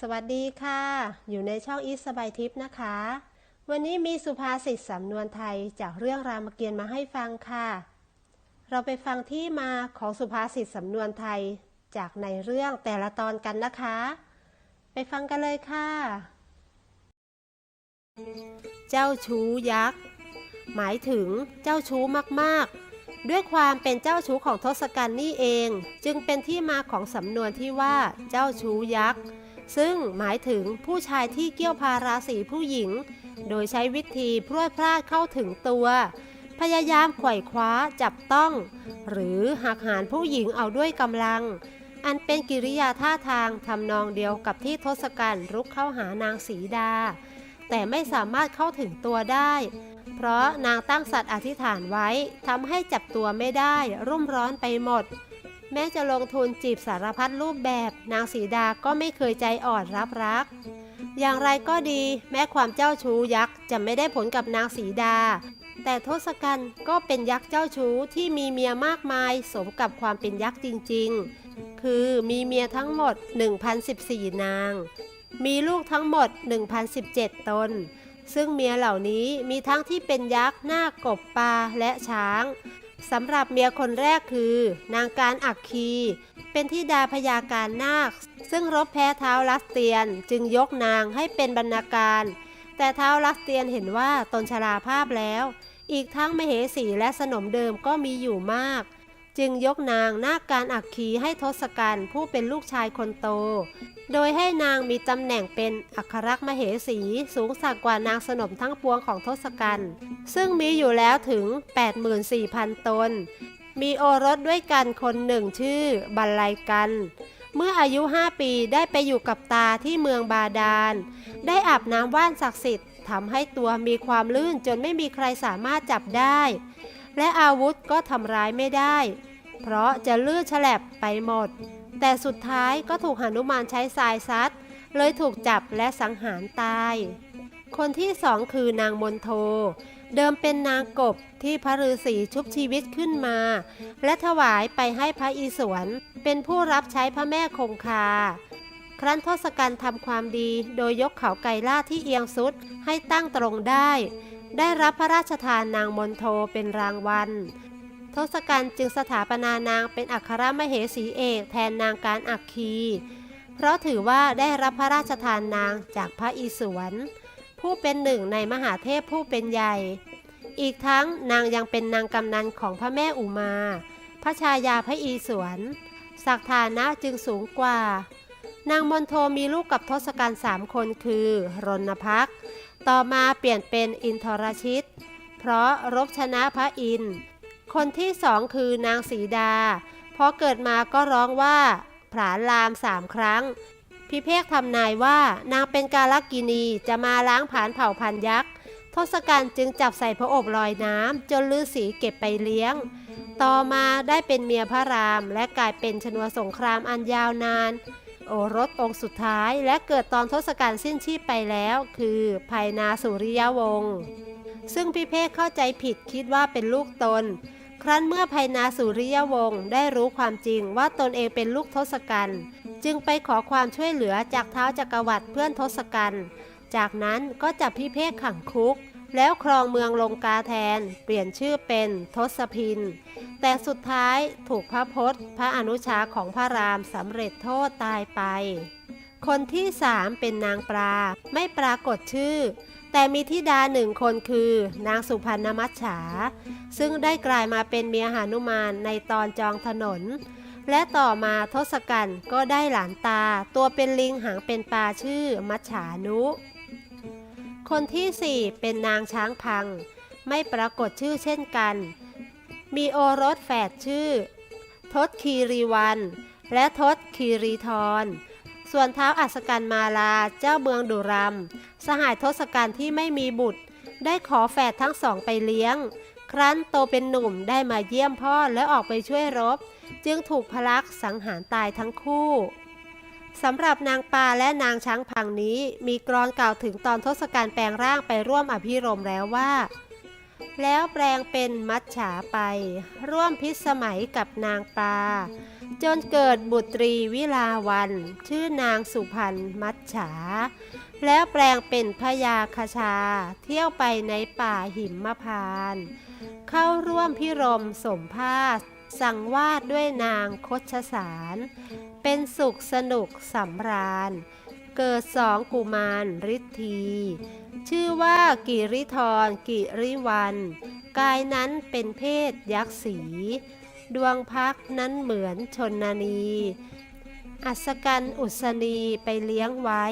สวัสดีค่ะ อยู่ในช่องอีสสบายทิพย์นะคะ วันนี้มีสุภาษิตสำนวนไทยจากเรื่องรามเกียรติ์มาให้ฟังค่ะ เราไปฟังที่มาของสุภาษิตสำนวนไทยจากในเรื่องแต่ละตอนกันนะคะ ไปฟังกันเลยค่ะ เจ้าชู้ยักษ์ หมายถึงเจ้าชู้มากๆ ด้วยความเป็นเจ้าชู้ของทศกัณฐ์นี่เอง จึงเป็นที่มาของสำนวนที่ว่าเจ้าชู้ยักษ์ ซึ่งหมายถึงผู้ชายที่เกี่ยวพาราสีผู้หญิง โดยใช้วิธีพรวดพลาดเข้าถึงตัว พยายามไขว่คว้าจับต้อง หรือหักหานผู้หญิงเอาด้วยกำลัง อันเป็นกิริยาท่าทางทำนองเดียวกับที่ทศกัณฐ์รุกเข้าหานางสีดา แต่ไม่สามารถเข้าถึงตัวได้ เพราะนางตั้งสัตว์อธิษฐานไว้ทำให้จับตัวไม่ได้รุ่มร้อนไปหมด แม้จะลงทุนจีบสารพัดรูปแบบ นางสีดาก็ไม่เคยใจอ่อนรับรัก อย่างไรก็ดี แม้ความเจ้าชู้ยักษ์จะไม่ได้ผลกับนางสีดา แต่ทศกัณฐ์ก็เป็นยักษ์เจ้าชู้ที่มีเมียมากมาย สมกับความเป็นยักษ์จริง ๆ คือมีเมียทั้งหมด 1,014 นาง มีลูกทั้งหมด 1,017 ตน ซึ่งเมียเหล่านี้มีทั้งที่เป็นยักษ์หน้ากบปลาและช้างสำหรับเมียคนแรกคือ นางการอักคี เป็นที่ดาพยาการนาค ซึ่งรบแพ้เท้าลัสเตียนจึงยกนางให้เป็นบรรณาการ แต่เท้าลัสเตียนเห็นว่าตนชราภาพแล้ว อีกทั้งมเหสีและสนมเดิมก็มีอยู่มาก จึงยกนางนาคการอักคีให้ทศกัณฐ์ผู้เป็นลูกชายคนโต โดยให้นางมีตำแหน่งเป็นอัครรักษ์มเหสีสูงสักกว่านางสนมทั้งปวงของทศกัณฐ์ซึ่งมีอยู่แล้วถึง 84,000 ตน มีโอรสด้วยกันคนหนึ่งชื่อบัลลัยกัน เมื่ออายุ 5 ปีได้ไปอยู่กับตาที่เมืองบาดาล ได้อาบน้ำว่านศักดิ์สิทธิ์ทำให้ตัวมีความลื่นจนไม่มีใครสามารถจับได้ และอาวุธก็ทำร้ายไม่ได้ เพราะจะลื่นฉลับไปหมด แต่สุดท้ายก็ถูกหนุมานใช้ทรายซัด เลยถูกจับและสังหารตาย คนที่สองคือนางมนโท เดิมเป็นนางกบที่พระฤาษีชุบชีวิตขึ้นมา และถวายไปให้พระอิศวรเป็นผู้รับใช้พระแม่คงคา ครั้นทศกัณฐ์ทำความดีโดยยกเขาไก่ล่าที่เอียงสุดให้ตั้งตรงได้ ได้รับพระราชทานนางมนโทเป็นรางวัล ทศกัณฐ์จึงสถาปนานางเป็นอัครมเหสีเอกแทนนางการอักคี เพราะถือว่าได้รับพระราชทานนางจากพระอิศวรผู้เป็นหนึ่งในมหาเทพผู้เป็นใหญ่ อีกทั้งนางยังเป็นนางกำนันของพระแม่อุมา พระชายาพระอิศวรศักฐานะจึงสูงกว่า นางมนโทมีลูกกับทศกัณฐ์สามคนคือรณพัก ต่อมาเปลี่ยนเป็นอินทรชิต เพราะรบชนะพระอินทร์ คนที่สองคือนางสีดา พอเกิดมาก็ร้องว่าผลาลามสามครั้ง พิเภกทำนายว่านางเป็นกาลกินีจะมาล้างผาญเผ่าพันยักษ์ทศกัณฐ์จึงจับใส่พระอบลอยน้ำจนฤาษีเก็บไปเลี้ยง ต่อมาได้เป็นเมียพระรามและกลายเป็นชนวนสงครามอันยาวนาน โอรสองค์สุดท้ายและเกิดตอนทศกัณฐ์สิ้นชีพไปแล้ว คือภัยนาสุริยวงศ์ซึ่งพิเภกเข้าใจผิดคิดว่าเป็นลูกตน ครั้นเมื่อภัยนาสุริยวงศ์ได้รู้ความจริงว่าตนเองเป็นลูกทศกัณฐ์จึงไปขอความช่วยเหลือจากเท้าจักรวรรดิเพื่อนทศกัณฐ์จากนั้นก็จับพิเภกขังคุก แล้วครองเมืองลงกาแทน เปลี่ยนชื่อเป็นทศพิน แต่สุดท้ายถูกพระพศพระอนุชาของพระรามสำเร็จโทษตายไป คนที่สามเป็นนางปลาไม่ปรากฏชื่อ แต่มีธิดาหนึ่งคนคือนางสุพรรณมัจฉา ซึ่งได้กลายมาเป็นเมียหานุมานในตอนจองถนน และต่อมาทศกัณฐ์ก็ได้หลานตา ตัวเป็นลิงหางเป็นปลาชื่อมัจฉานุ คนที่สี่เป็นนางช้างพัง ไม่ปรากฏชื่อเช่นกัน มีโอรสแฝดชื่อ ทศคีรีวัน และทศคีรีทร ส่วนเท้าอัศกันมาลาเจ้าเมืองดุรัมสหายทศกัณฐ์ที่ไม่มีบุตร ได้ขอแฝดทั้งสองไปเลี้ยง ครั้นโตเป็นหนุ่มได้มาเยี่ยมพ่อและออกไปช่วยรบ จึงถูกพลักษ์สังหารตายทั้งคู่สำหรับนางปลาและนางช้างพังนี้มีกรอนกล่าวถึงตอนทศกัณฐ์แปลงร่างไปร่วมอภิรมย์แล้วว่า แล้วแปลงเป็นมัจฉาไป ร่วมพิสมัยกับนางปลา จนเกิดบุตรีวิลาวัน ชื่อนางสุพรรณมัจฉา แล้วแปลงเป็นพญาคชา เที่ยวไปในป่าหิมพาน เข้าร่วมพิรมสมภาสสังวาดด้วยนางคชสาร เป็นสุขสนุกสำราญ เกิดสองกุมารฤทธี ชื่อว่ากิริธรกิริวัน กายนั้นเป็นเพศยักษ์สี ดวงพักนั้นเหมือนชนนี อัศกันอุศนีไปเลี้ยงไว้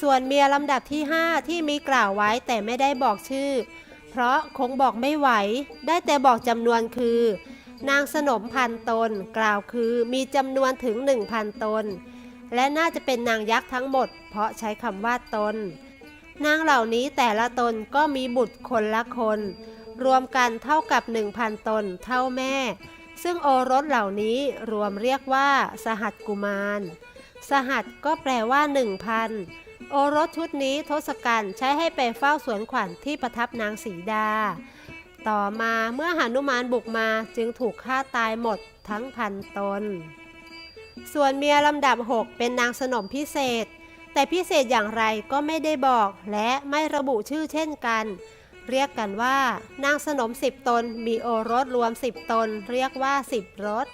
ส่วนเมียลำดับที่5ที่มีกล่าวไว้แต่ไม่ได้บอกชื่อ เพราะคงบอกไม่ไหว ได้แต่บอกจำนวนคือ นางสนมพันตนกล่าวคือมีจำนวนถึง1,000ตน และน่าจะเป็นนางยักษ์ทั้งหมด เพราะใช้คำว่าตนนางเหล่านี้แต่ละตนก็มีบุตรคนละคน รวมกันเท่ากับ 1,000 ตนเท่าแม่ ซึ่งโอรสเหล่านี้รวมเรียกว่า สหัสกุมาร สหัสก็แปลว่า 1,000 โอรสชุดนี้ทศกัณฐ์ใช้ให้ไปเฝ้าสวนขวัญที่ประทับนางสีดา ต่อมาเมื่อหนุมานบุกมาจึงถูกฆ่าตายหมดทั้งพันตน ส่วนเมียลำดับ 6 เป็นนางสนมพิเศษ แต่พิเศษอย่างไรก็ไม่ได้บอกและไม่ระบุชื่อเช่นกัน เรียกกันว่า นางสนมสิบตน มีโอรสรวมสิบตน เรียกว่าสิบรส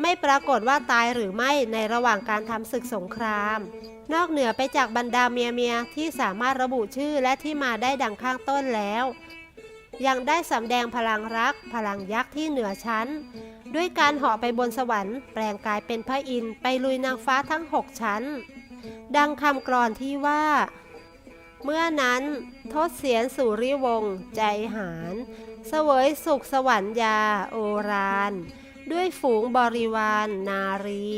ไม่ปรากฏว่าตายหรือไม่ในระหว่างการทำศึกสงคราม นอกเหนือไปจากบรรดาเมียเมียที่สามารถระบุชื่อและที่มาได้ดังข้างต้นแล้ว ยังได้สำแดงพลังรัก พลังยักษ์ที่เหนือชั้น ด้วยการเหาะไปบนสวรรค์ แปลงกายเป็นพระอินทร์ไปลุยนางฟ้าทั้งหกชั้น ดังคำกรอนที่ว่า เมื่อนั้นทศเสียนสุริวงศ์ใจหารเสวยสุขสวรรค์ยาโอรานด้วยฝูงบริวารนารี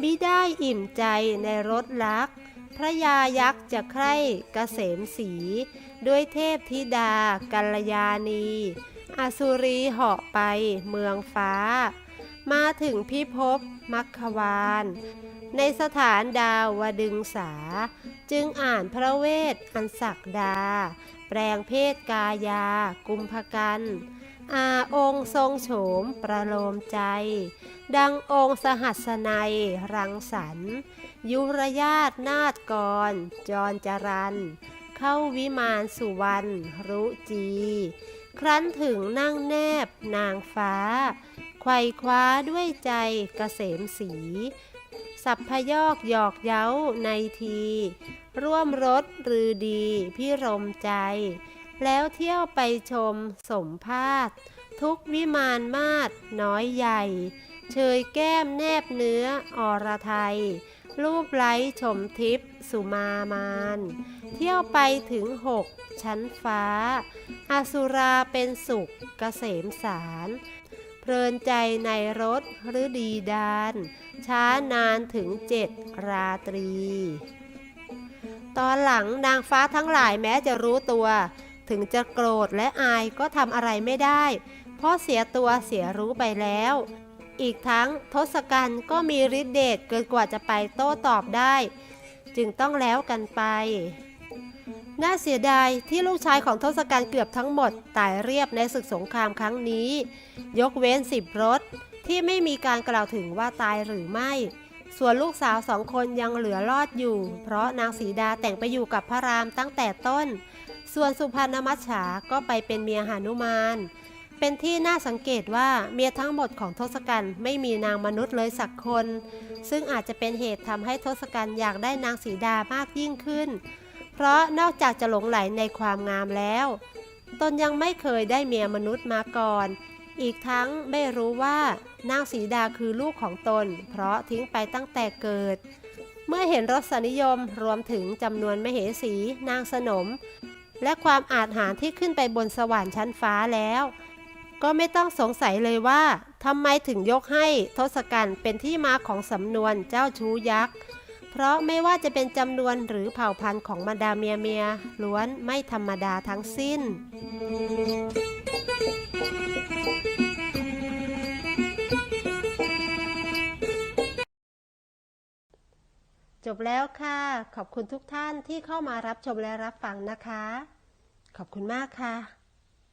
มิได้อิ่มใจในรถลัก พระยายักษ์จะใคร่เกษมสี ด้วยเทพธิดากัลยาณีอสุรีเหาะไปเมืองฟ้า มาถึงพิภพมัคควาน ในสถานดาวดึงสาจึงอ่านพระเวทอันศักดา แปลงเพศกายา กุมภกันอาองค์ทรงโฉมประโลมใจ ดังองค์สหัสนัยรังสรรยุรยาตนาฏกร จรจรัน เข้าวิมานสุวรรณรุจี ครั้นถึงนั่งแนบนางฟ้า ไขว่คว้าด้วยใจเกษมสี สัพพยอกหยอกเย้าในที ร่วมรถรือดีพิรมใจ แล้วเที่ยวไปชมสมภาษทุกวิมานมาศน้อยใหญ่ เชยแก้มแนบเนื้ออรไทย รูปไล้ชมทิพย์สุมามาน เที่ยวไปถึงหกชั้นฟ้าอสุราเป็นสุขเกษมสาร เพลินใจในรถฤดีดาน ช้านานถึงเจ็ดราตรี ตอนหลังนางฟ้าทั้งหลายแม้จะรู้ตัว ถึงจะโกรธและอายก็ทำอะไรไม่ได้ เพราะเสียตัวเสียรู้ไปแล้ว อีกทั้งทศกัณฐ์ก็มีฤทธิเดชเกินกว่าจะไปโต้ตอบได้ จึงต้องแล้วกันไป น่าเสียดายที่ลูกชายของทศกัณฐ์เกือบทั้งหมดตายเรียบในศึกสงครามครั้งนี้ ยกเว้นสิบรถที่ไม่มีการกล่าวถึงว่าตายหรือไม่ ส่วนลูกสาวสองคนยังเหลือรอดอยู่ เพราะนางสีดาแต่งไปอยู่กับพระรามตั้งแต่ต้น ส่วนสุพรรณมัจฉาก็ไปเป็นเมียหานุมาน เป็นที่น่าสังเกตว่าเมียทั้งหมดของทศกัณฐ์ไม่มีนางมนุษย์เลยสักคน ซึ่งอาจจะเป็นเหตุทำให้ทศกัณฐ์อยากได้นางสีดามากยิ่งขึ้น เพราะนอกจากจะหลงไหลในความงามแล้ว ตนยังไม่เคยได้เมียมนุษย์มาก่อน อีกทั้งไม่รู้ว่านางสีดาคือลูกของตน เพราะทิ้งไปตั้งแต่เกิด เมื่อเห็นรสนิยมรวมถึงจำนวนมเหสี นางสนม และความอาจหารที่ขึ้นไปบนสวรรค์ชั้นฟ้าแล้ว ก็ไม่ต้องสงสัยเลยว่าทำไมถึงยกให้ทศกัณฐ์เป็นที่มาของสำนวนเจ้าชู้ยักษ์ เพราะไม่ว่าจะเป็นจำนวนหรือเผ่าพันธุ์ของบรรดาเมียเมียล้วนไม่ธรรมดาทั้งสิ้น จบแล้วค่ะ ขอบคุณทุกท่านที่เข้ามารับชมและรับฟังนะคะ ขอบคุณมากค่ะ